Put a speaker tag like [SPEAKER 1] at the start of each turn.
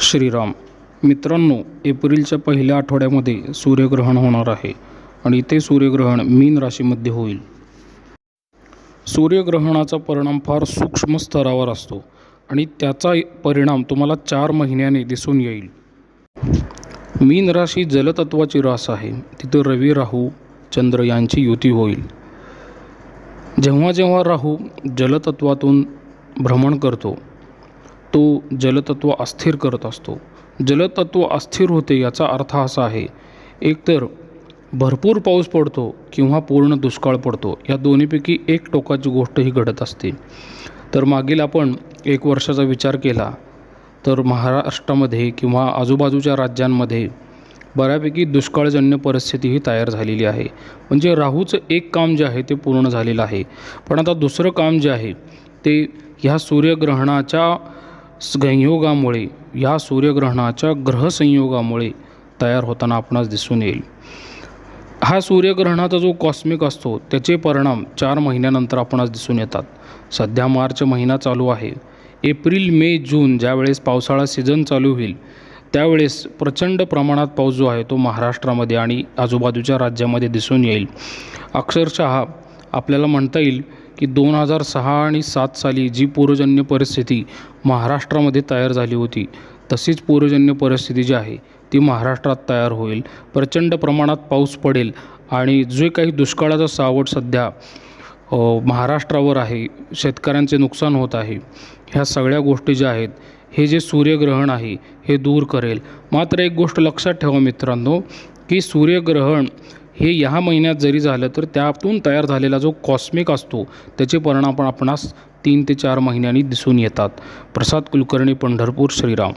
[SPEAKER 1] श्रीराम मित्रांनो एप्रिलच्या पहिल्या आठवड्यामध्ये सूर्यग्रहण होणार आहे आणि ते सूर्यग्रहण मीन राशीमध्ये होईल. सूर्यग्रहणाचा परिणाम फार सूक्ष्म स्तरावर असतो आणि त्याचा परिणाम तुम्हाला चार महिन्याने दिसून येईल. मीन राशी जलतत्वाची रास आहे. तिथं रवी राहू चंद्र यांची युती होईल. जेव्हा जेव्हा राहू जलतत्वातून भ्रमण करतो तो जलतत्व अस्थिर करत असतो. जलतत्व अस्थिर होते याचा अर्थ असा आहे एकतर भरपूर पाऊस पडतो किंवा पूर्ण दुष्काळ पडतो या दोन्हीपैकी एक टोकाची गोष्ट ही घडत असते. तर मागील आपण एक वर्षाचा विचार केला तर महाराष्ट्रामध्ये किंवा आजूबाजूच्या राज्यांमध्ये बऱ्यापैकी दुष्काळजन्य परिस्थिती ही तयार झालेली आहे. म्हणजे राहूचं एक काम जे आहे ते पूर्ण झालेलं आहे. पण आता दुसरं काम जे आहे ते ह्या सूर्यग्रहणाच्या संयोगामुळे या सूर्यग्रहणाच्या ग्रहसंयोगामुळे तयार होताना आपणास दिसून येईल. हा सूर्यग्रहणाचा जो कॉस्मिक असतो त्याचे परिणाम चार महिन्यानंतर आपणास दिसून येतात. सध्या मार्च महिना चालू आहे. एप्रिल मे जून ज्यावेळेस पावसाळा सीझन चालू होईल त्यावेळेस प्रचंड प्रमाणात पाऊस जो आहे तो महाराष्ट्रामध्ये आणि आजूबाजूच्या राज्यामध्ये दिसून येईल. अक्षरशः आपल्याला म्हणता येईल की दोन हजार सहा आणि सात साली जी पूरजन्य परिस्थिती महाराष्ट्रामध्ये तयार झाली होती तशीच पूरजन्य परिस्थिती जी आहे ती महाराष्ट्रात तयार होईल. प्रचंड प्रमाणात पाऊस पडेल आणि जे काही दुष्काळाचं सावट सध्या महाराष्ट्रावर आहे शेतकऱ्यांचे नुकसान होत आहे ह्या सगळ्या गोष्टी ज्या आहेत हे जे सूर्यग्रहण आहे हे दूर करेल. मात्र एक गोष्ट लक्षात ठेवा मित्रांनो की सूर्यग्रहण हे ह्या महिन्यात जरी झालं तर त्यातून तयार झालेला जो कॉस्मिक असतो त्याचे परिणाम पण आपणास तीन ते चार महिन्यांनी दिसून येतात. प्रसाद कुलकर्णी पंढरपूर श्रीराम.